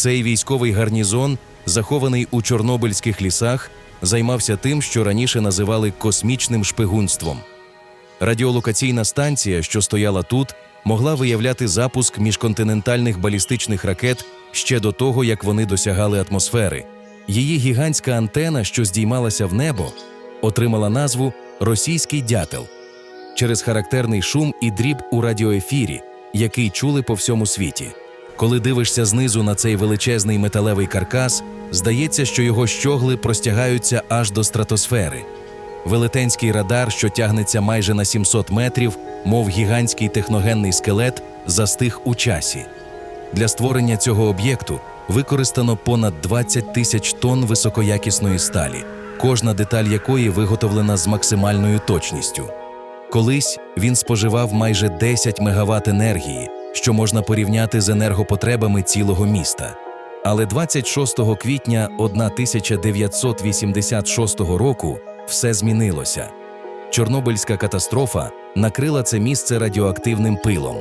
Цей військовий гарнізон, захований у чорнобильських лісах, займався тим, що раніше називали космічним шпигунством. Радіолокаційна станція, що стояла тут, могла виявляти запуск міжконтинентальних балістичних ракет ще до того, як вони досягали атмосфери. Її гігантська антена, що здіймалася в небо, отримала назву Російський дятел через характерний шум і дріб у радіоефірі, який чули по всьому світі. Коли дивишся знизу на цей величезний металевий каркас, здається, що його щогли простягаються аж до стратосфери. Велетенський радар, що тягнеться майже на 700 метрів, мов гігантський техногенний скелет, застиг у часі. Для створення цього об'єкту використано понад 20 тисяч тонн високоякісної сталі, кожна деталь якої виготовлена з максимальною точністю. Колись він споживав майже 10 мегаватт енергії, що можна порівняти з енергопотребами цілого міста. Але 26 квітня 1986 року все змінилося. Чорнобильська катастрофа накрила це місце радіоактивним пилом.